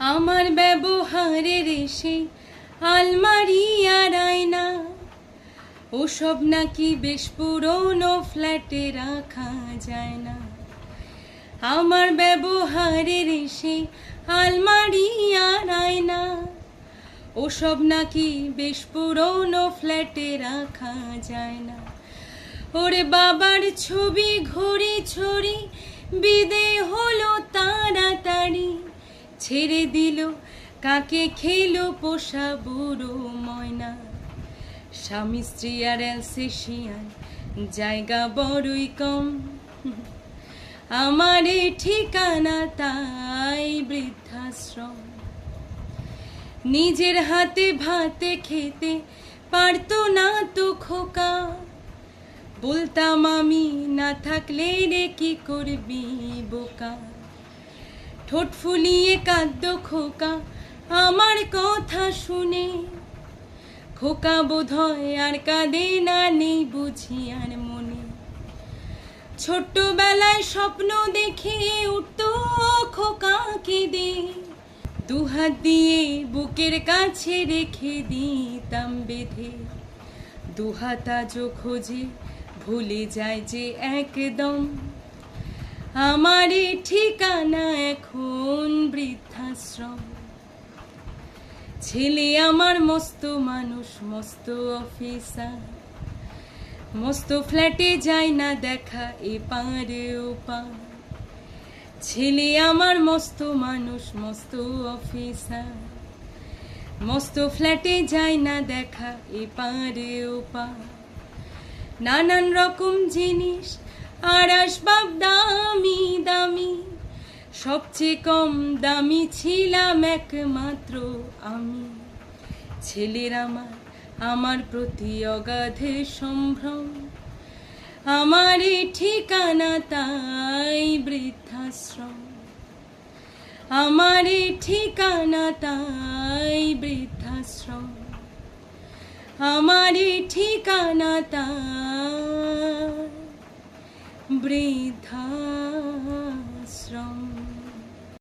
আমার ব্যবহারের এসে আলমারি আর আয়না। ওসব নাকি বেশ পুরনো ফ্ল্যাটে রাখা যায় না। আমার ব্যবহারের এসে আলমারি আর আয়না। ওসব নাকি বেশ পুরনো ফ্ল্যাটে রাখা যায় না। ওরে বাবার ছবি ঘড়ি ছড়ি বিদে হলো ছেড়ে দিল, কাকে খেলো পোষা বুড়ো ময়না। স্বামী স্ত্রী আর অ্যালসেশিয়ান জায়গা বড়ই কম। আমার ঠিকানা তাই বৃদ্ধাশ্রম। নিজের হাতে ভাতে খেতে পারতো না তো খোকা। বলতাম আমি, না থাকলে রে কি করবি বোকা? ঠোঁট ফুলিয়ে কাঁদ্য খোকা, আমার কথা শুনে। খোকা বোধ হয় আর কাঁদে না নেই বুঝি আর মনে। ছোট্টবেলায় স্বপ্ন দেখে উঠতো খোকা কেঁদে। দুহাত দিয়ে বুকের কাছে রেখে দিতাম বেঁধে। দুহাত আজও খোঁজে, ভুলে যায় যে একদম। আমার ঠিকানা এখন বৃদ্ধাশ্রম। ছেলে আমার মস্ত মানুষ, মস্ত অফিসার মস্ত ফ্ল্যাটে যায় না দেখা এ পারে ও পার ছেলে আমার মস্ত মানুষ, মস্ত অফিসার মস্ত ফ্ল্যাটে যায় না দেখা এ পারে ও পার নানান রকম জিনিস আর আসবাব দামি দামি। সবচেয়ে কম দামি ছিলাম একমাত্র আমি। ছেলের আমার আমার প্রতি অগাধে সম্ভ্রম। আমার এ ঠিকানা তাই বৃদ্ধাশ্রম। আমার এ ঠিকানা তাই বৃদ্ধাশ্রম। আমার এ ঠিকানা তাই বৃদ্ধাশ্রম